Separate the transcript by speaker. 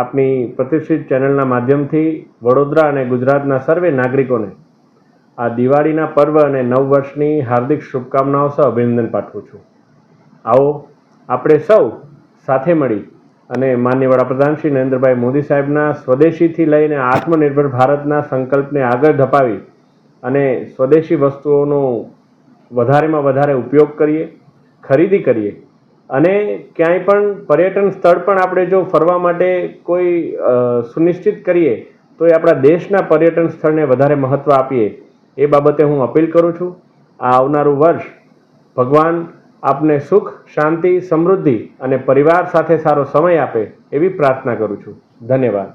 Speaker 1: આપની પ્રતિષ્ઠિત ચેનલના માધ્યમથી વડોદરા અને ગુજરાતના સર્વે નાગરિકોને આ દિવાળીના પર્વ અને નવ વર્ષની હાર્દિક શુભકામનાઓ સહ અભિનંદન પાઠવું છું. આવો, આપણે સૌ સાથે મળી અને માન્ય વડાપ્રધાન શ્રી નરેન્દ્રભાઈ મોદી સાહેબના સ્વદેશીથી લઈને આત્મનિર્ભર ભારતના સંકલ્પને આગળ ધપાવી અને સ્વદેશી વસ્તુઓનો વધારેમાં વધારે ઉપયોગ કરીએ, ખરીદી કરીએ અને ક્યાંય પણ પર્યટન સ્થળ પણ આપણે જો ફરવા માટે કોઈ સુનિશ્ચિત કરીએ તો એ આપણા દેશના પર્યટન સ્થળને વધારે મહત્ત્વ આપીએ, એ બાબતે હું અપીલ કરું છું. આ આવનારું વર્ષ ભગવાન આપને સુખ, શાંતિ, સમૃદ્ધિ અને પરિવાર સાથે સારો સમય આપે એવી પ્રાર્થના કરું છું. ધન્યવાદ.